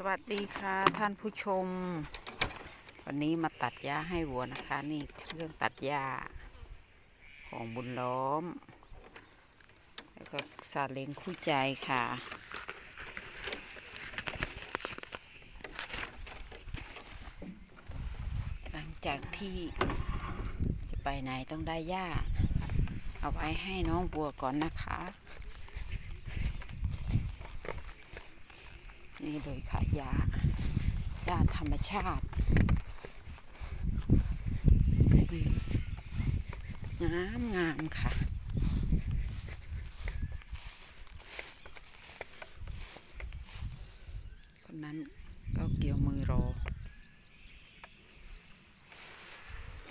สวัสดีค่ะท่านผู้ชม วันนี้มาตัดหญ้าให้วัวนะคะ นี่เครื่องตัดหญ้าของบุญล้อม แล้วก็ซาเล้งคู่ใจค่ะ หลังจากที่จะไปไหนต้องได้หญ้า เอาไว้ให้น้องบัวก่อนนะคะ นี่เลยค่ะยายาธรรมชาติงามงามค่ะ คนนั้นก็เกี่ยวมือรอ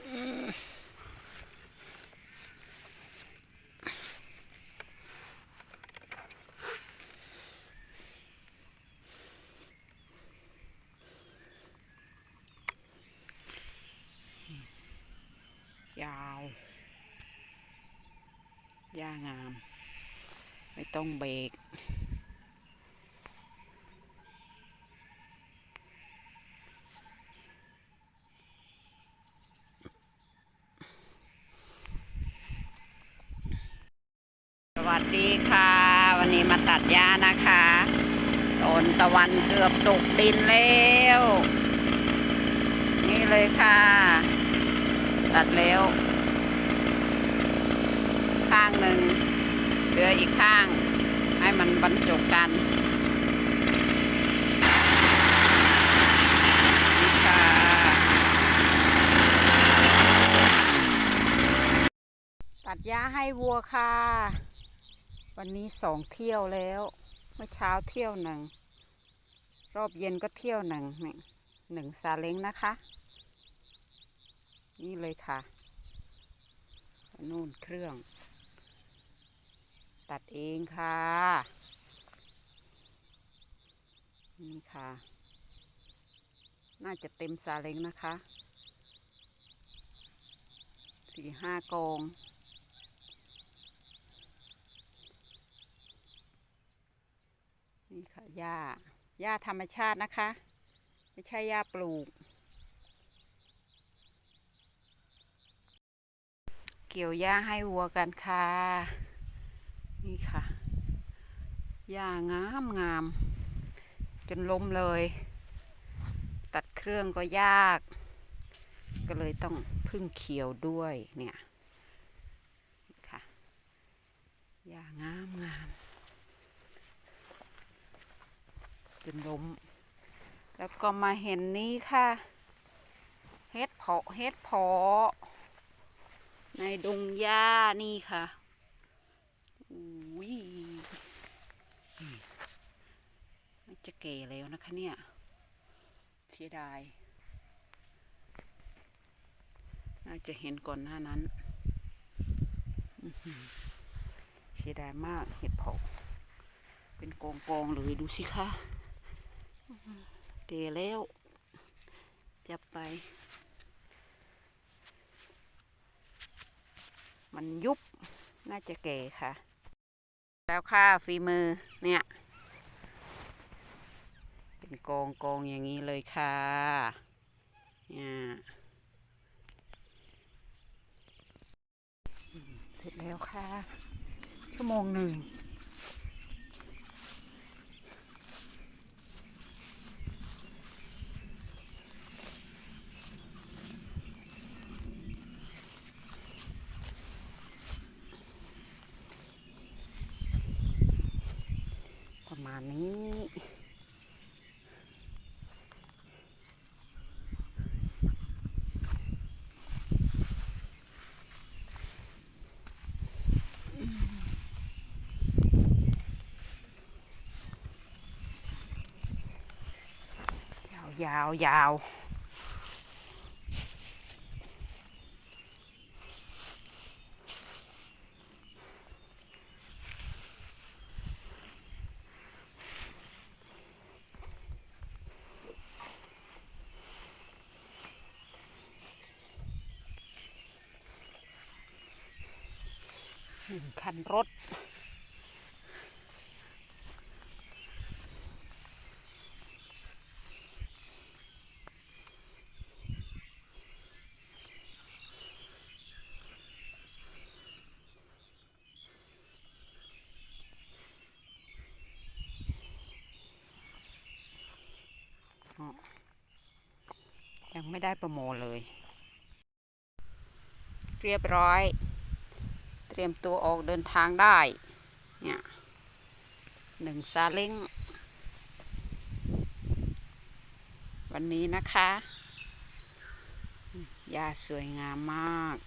อืม ยาวย่างาม ไม่ต้องเบรกสวัสดีค่ะ วันนี้มาตัดหญ้านะคะโอนตะวันเกือบตกดินแล้ว นี่เลยค่ะ ตัดแล้ว ข้างหนึ่งเหลืออีกข้าง ให้มันบรรจบกันค่ะตัดหญ้าให้วัวค่ะ วันนี้สองเที่ยวแล้ว เมื่อเช้าเที่ยวหนึ่ง รอบเย็นก็เที่ยวหนึ่งหนึ่งซาเล้งนะคะ นี่เลยค่ะนู่นเครื่อง ตัดเองค่ะ นี่ค่ะ น่าจะเต็มซาเล้งนะคะ สี่ห้ากองนี่ค่ะหญ้าหญ้าธรรมชาตินะคะ ไม่ใช่หญ้าปลูก กี่ยวหญ้าให้วัวกันค่ะ นี่ค่ะ หญ้างามงาม จนล้มเลย ตัดเครื่องก็ยาก ก็เลยต้องพึ่งเขียวด้วยเนี่ยค่ะ หญ้างามงาม จนล้ม แล้วก็มาเห็นนี้ค่ะ เฮ็ดเพาะเฮ็ดเพาะ ในดงหญ้านี่ค่ะอุ้ยจะเก๋แล้วนะคะเนี่ย เสียดายน่าจะเห็นก่อนหน้านั้น เสียดายมากเห็ดเผาเป็นกองกองๆเลยดูสิคะเก๋แล้ว จับไป มันยุบน่าจะแก่ค่ะ แล้วค่ะฝีมือเนี่ย เป็นกองกองอย่างนี้เลยค่ะเนี่ยอืมเสร็จแล้วค่ะ ชั่วโมงหนึ่ง ประมาณนี้ ยาวยาวหนึ่งคันรถ อ ไม่ได้ประโมลเลย เรียบร้อย เตรียมตัวออกเดินทางได้ เนี่ยหนึ่งซาเล้ง วันนี้นะคะยาสวยงามมาก